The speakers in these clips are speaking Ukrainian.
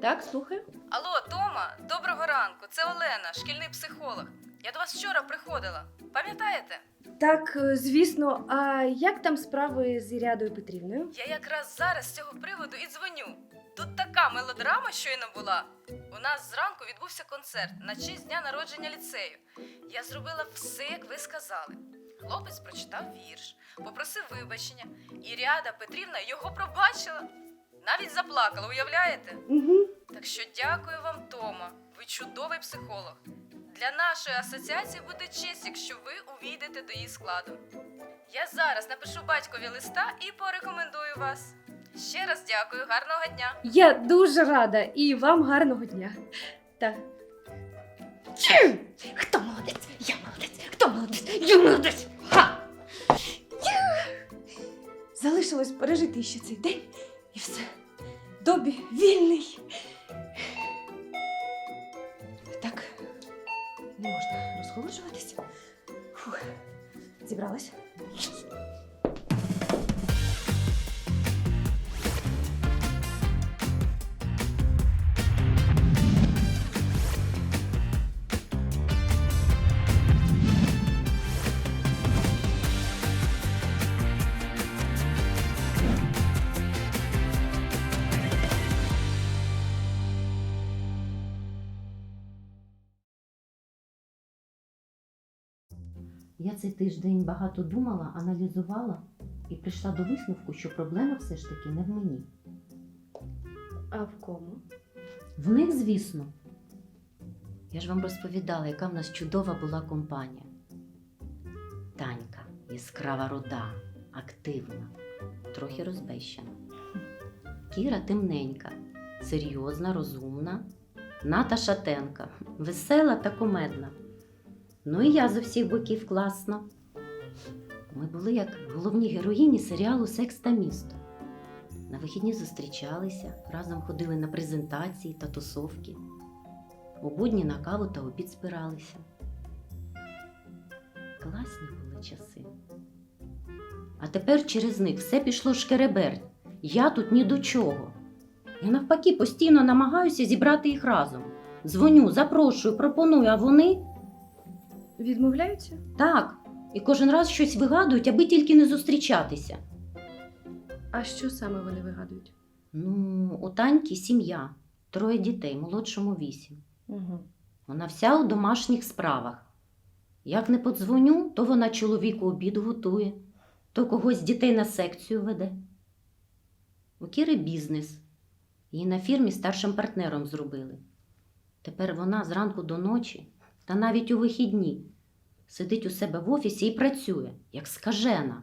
Так, слухаю. Алло, Тома, доброго ранку. Це Олена, шкільний психолог. Я до вас вчора приходила. Пам'ятаєте? Так, е, звісно, а як там справи з Ірядою Петрівною? Я якраз зараз з цього приводу і дзвоню. Тут така мелодрама щойно була. У нас зранку відбувся концерт на честь дня народження ліцею. Я зробила все, як ви сказали. Хлопець прочитав вірш, попросив вибачення, і Ряда Петрівна його пробачила. Навіть заплакала, уявляєте? Угу. Так що дякую вам, Тома. Ви чудовий психолог. Для нашої асоціації буде честь, якщо ви увійдете до її складу. Я зараз напишу батькові листа і порекомендую вас. Ще раз дякую, гарного дня. Я дуже рада і вам гарного дня. Так. Хто молодець? Я молодець. Хто молодець? Я молодець. Ха! Залишилось пережити ще цей день і все. Добі вільний. Зібралась. Я цей тиждень багато думала, аналізувала і прийшла до висновку, що проблема все ж таки не в мені. А в кому? В них, звісно. Я ж вам розповідала, яка в нас чудова була компанія. Танька, яскрава рода, активна, трохи розбещена. Кіра темненька, серйозна, розумна. Ната шатенка, весела та кумедна. Ну і я з усіх боків класна. Ми були як головні героїні серіалу Секс та місто. На вихідні зустрічалися, разом ходили на презентації та тусовки. У будні на каву та обід збиралися. Класні були часи. А тепер через них все пішло шкереберть. Я тут ні до чого. Я навпаки постійно намагаюся зібрати їх разом. Дзвоню, запрошую, пропоную, а вони Відмовляються? так. І кожен раз щось вигадують, аби тільки не зустрічатися. А що саме вони вигадують? Ну, у Таньки сім'я, троє дітей, молодшому вісім. Угу. Вона вся у домашніх справах. Як не подзвоню, то вона чоловіку обід готує, то когось дітей на секцію веде. У Кіри бізнес. Її на фірмі старшим партнером зробили. Тепер вона зранку до ночі, та навіть у вихідні, сидить у себе в офісі і працює, як скажена.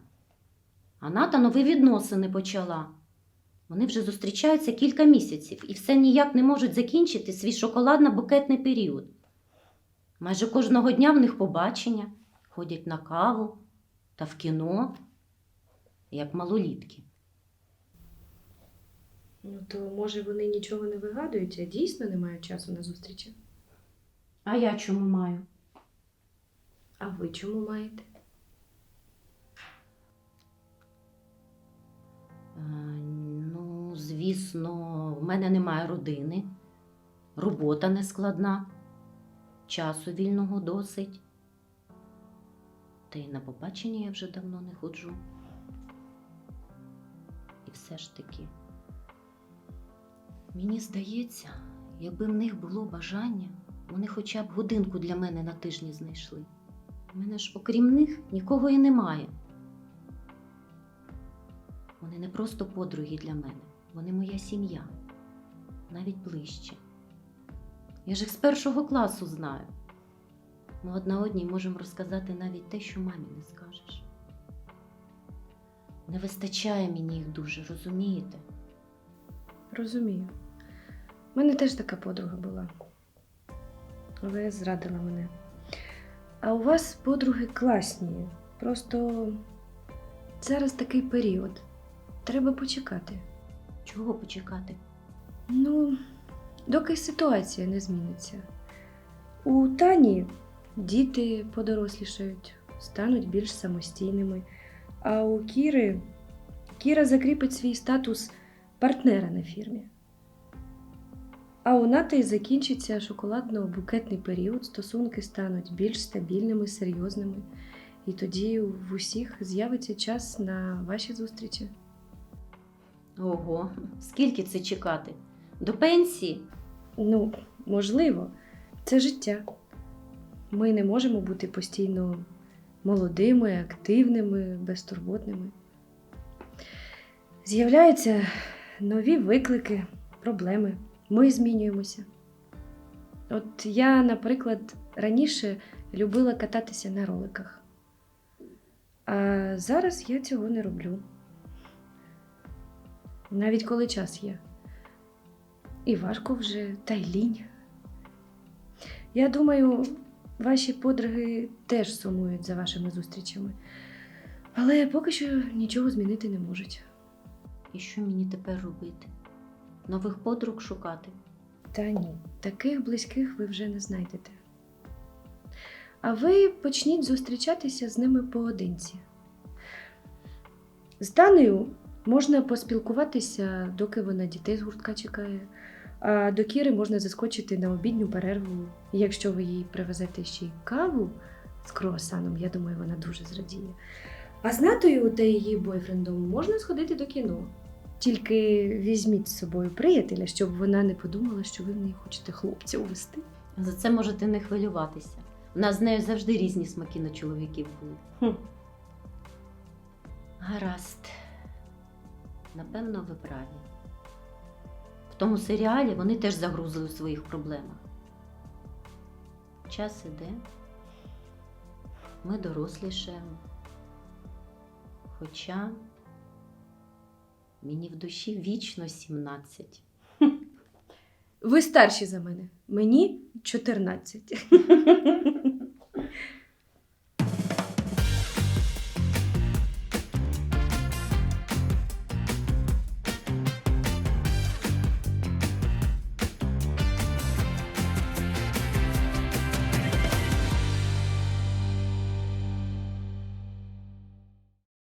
А Ната нові відносини почала. Вони вже зустрічаються кілька місяців і все ніяк не можуть закінчити свій шоколадно-букетний період. Майже кожного дня в них побачення, ходять на каву та в кіно, як малолітки. Ну то може вони нічого не вигадують, а дійсно не мають часу на зустрічі. А я чому маю? А ви чому маєте? Ну, звісно, в мене немає родини, робота нескладна, часу вільного досить. Та й на побачення я вже давно не ходжу. І все ж таки, мені здається, якби в них було бажання, вони хоча б годинку для мене на тижні знайшли. У мене ж окрім них нікого і немає. Вони не просто подруги для мене, вони моя сім'я, навіть ближче. Я ж їх з першого класу знаю. Ми одна одній можемо розказати навіть те, що мамі не скажеш. Не вистачає мені їх дуже, розумієте? Розумію. У мене теж така подруга була. Але зрадила мене. А у вас подруги класні. Просто зараз такий період. треба почекати. Чого почекати? Ну, доки ситуація не зміниться. У Тані діти подорослішають, стануть більш самостійними. А у Кіри Кіра закріпить свій статус партнера на фірмі. А у Нати закінчиться шоколадно-букетний період, стосунки стануть більш стабільними, серйозними. І тоді в усіх з'явиться час на ваші зустрічі. Ого, скільки це чекати? До пенсії? Ну, можливо, це життя. Ми не можемо бути постійно молодими, активними, безтурботними. З'являються нові виклики, проблеми. Ми змінюємося. От я, наприклад, раніше любила кататися на роликах. А зараз я цього не роблю. Навіть коли час є. І важко вже, та й лінь. Я думаю, ваші подруги теж сумують за вашими зустрічами. Але поки що нічого змінити не можуть. І що мені тепер робити? Нових подруг шукати? Та ні, таких близьких ви вже не знайдете. А ви почніть зустрічатися з ними поодинці. З Даною можна поспілкуватися, доки вона дітей з гуртка чекає. А до Кіри можна заскочити на обідню перерву. Якщо ви їй привезете ще й каву з круасаном, я думаю, вона дуже зрадіє. А з Натою та її бойфрендом можна сходити до кіно. Тільки візьміть з собою приятеля, щоб вона не подумала, що ви в неї хочете хлопця увести. За це можете не хвилюватися. У нас з нею завжди різні смаки на чоловіків були. Хм. Гаразд. Напевно, ви праві. В тому серіалі вони теж загрузили у своїх проблемах. Час іде. Ми дорослішаємо. Хоча мені в душі вічно 17. Ви старші за мене. Мені 14.